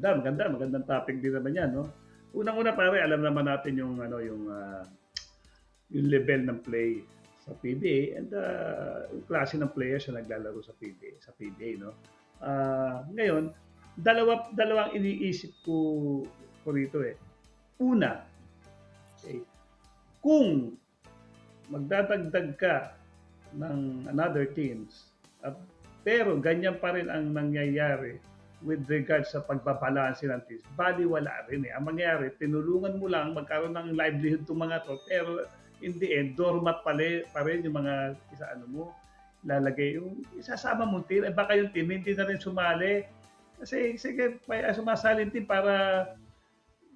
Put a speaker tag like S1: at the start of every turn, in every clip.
S1: Maganda, maganda, magandang topic din naman 'yan, no. Unang-una pare, alam naman natin yung ano, yung ah, yung level ng play sa PBA and ah, yung klase ng players na naglalaro sa PBA, sa PBA, no. Ah, ngayon, dalawa dalawang iniisip ko ko rito eh. Una, okay, kung magdadagdag ka ng another teams at pero ganyan pa rin ang nangyayari with regards sa pagbabalanse ng teams. Bali wala rin eh. Ang mangyayari, tinulungan mo lang magkaroon ng livelihood itong mga to, pero in the end, doormat pa rin, pa rin yung mga isa ano mo, lalagay yung isasama mo team, eh baka yung team hindi na rin sumali. Kasi sige, may sumasali yung team para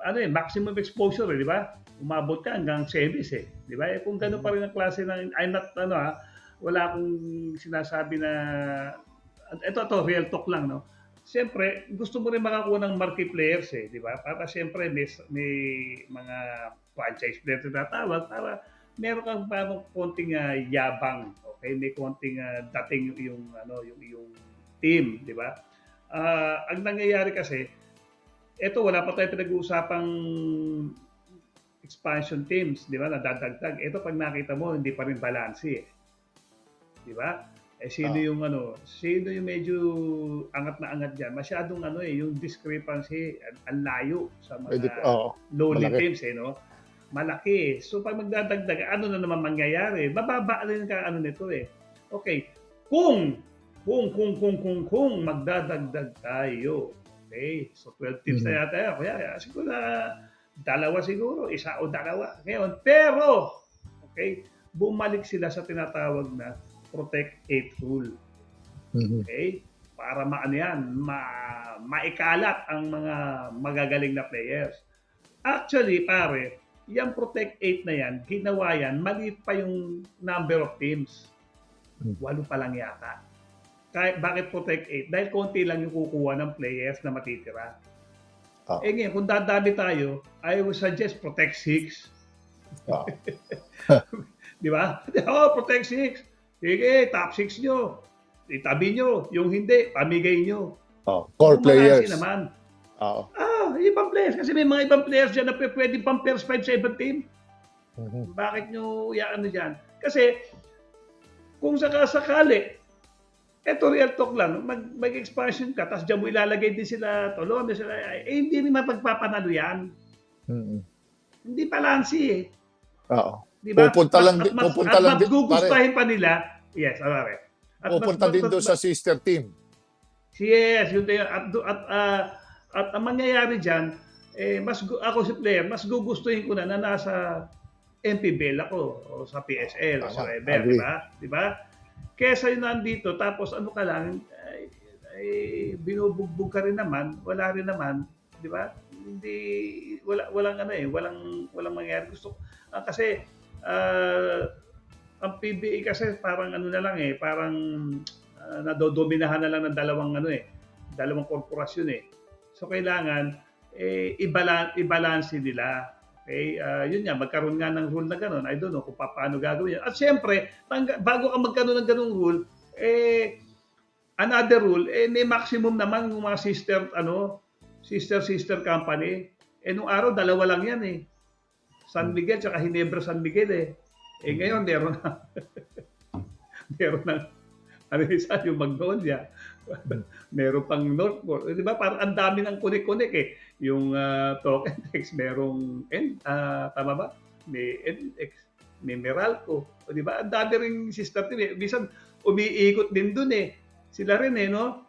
S1: ano eh, maximum exposure, eh, di ba? Umabot ka hanggang semis eh, di ba? Eh, kung gano'n pa rin ang klase ng, I'm not, ano ha, wala akong sinasabi na, ito, to real talk lang, no? Siyempre, gusto mo rin makakuha ng marquee players eh, di ba? Para siyempre may, may mga franchise player na tawag para meron kang parang konting ah, yabang, okay? May konting ah, dating yung, yung ano, yung yung team, di ba? Ah, ang nangyayari kasi, eto wala pa tayo pinag-uusapang expansion teams, di ba? Nadadagdag. Ito pag nakita mo, hindi pa rin balance eh. Di ba? Eh sino
S2: Ah.
S1: yung ano, sino yung medyo angat na angat diyan? Masyadong ano eh, yung discrepancy ang, layo sa mga
S2: Pwede, oo.
S1: lowly
S2: malaki.
S1: teams eh, no? Malaki. eh. So pag magdadagdag, ano na naman mangyayari? Bababa rin ka ano nito eh. Okay. Kung kung kung kung kung kung magdadagdag tayo. Okay? So 12 teams na yata yan. Kaya siguro na dalawa siguro, isa o dalawa. Ngayon, pero okay, bumalik sila sa tinatawag na protect eight rule.
S2: Mhm.
S1: Okay? Para maano yan, ma maikalat ang mga magagaling na players. Actually, pare, yung Protect 8 na yan, ginawa yan, maliit pa yung number of teams.
S2: Hmm.
S1: Walo pa lang yata. Kaya, bakit Protect 8? Dahil konti lang yung kukuha ng players na matitira.
S2: Ah.
S1: Eh ngayon, kung dadami tayo, I would suggest Protect 6.
S2: Ah.
S1: Di ba? Oh, Protect 6. Sige, top 6 nyo. Itabi nyo. Yung hindi, pamigay nyo.
S2: Oh, core
S1: Kung
S2: players.
S1: naman.
S2: Oo.
S1: Ah, ibang players. Kasi may mga ibang players dyan na pwede pang first 5 sa ibang team.
S2: Mhm.
S1: Bakit nyo iyan ano dyan? Kasi, kung sakasakali, eto real talk lang, mag, mag-expansion ka, tapos dyan mo ilalagay din sila, din sila, eh, hindi naman pagpapanalo yan.
S2: Mhm.
S1: Hindi balansi eh.
S2: Oo.
S1: Di ba?
S2: Pupunta lang
S1: Mas-
S2: din-
S1: mas-
S2: pupunta
S1: at
S2: lang din,
S1: magugustahin pa nila. Yes, alare. At mas-
S2: Pupunta din
S1: mas-
S2: doon sa sister team.
S1: Yes, yun din. At, at, ah, at ang mangyayari dyan, eh, mas, ako si player, mas gugustuhin ko na na nasa MPBL ako o sa PSL o sa
S2: Tama,
S1: Ever, di ba? Di ba? Kesa yun nandito, tapos ano ka lang, ay, ay, binubugbog ka rin naman, wala rin naman, di ba? Hindi, wala, walang ano eh, walang, walang mangyayari. Gusto, ah, kasi, ah, ang PBA kasi parang ano na lang eh, parang uh, nadodominahan na lang ng dalawang ano eh, dalawang korporasyon eh. So kailangan eh ibalan ibalanse nila. Okay? Ah, yun nga, magkaroon nga ng rule na gano'n. I don't know kung pa- paano gagawin yan. At siyempre, tangga- bago ka magkaroon ng ganung rule, eh, another rule, eh, may maximum naman ng mga sister, ano, sister-sister company. Eh, nung araw, dalawa lang yan eh. San Miguel, tsaka Hinebra San Miguel eh. Eh, ngayon, meron na. meron na. Ano yung yung Magnolia. meron pang Northport. Eh, Di ba? Parang ang dami ng kunik-kunik eh. Yung uh, token text, merong, N, ah, tama ba? May NX, may Meralco. O, Di ba? Ang dami rin sister team eh. Minsan, umiikot din dun eh. Sila rin eh, no?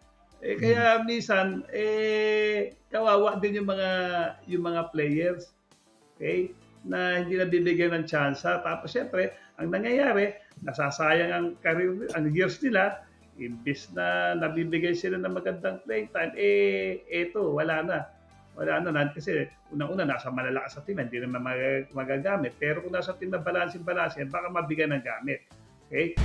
S1: Eh, kaya minsan, eh, kawawa din yung mga, yung mga players. Okay? Na hindi nabibigyan ng tsansa. Tapos, syempre, ang nangyayari, nasasayang ang career, ang years nila, imbis na nabibigay sila ng magandang playing time, eh, eto, wala na. Wala na, na kasi unang-una nasa malalakas sa team, hindi naman mag- magagamit. Pero kung nasa team na balansin-balansin, baka mabigyan ng gamit. Okay?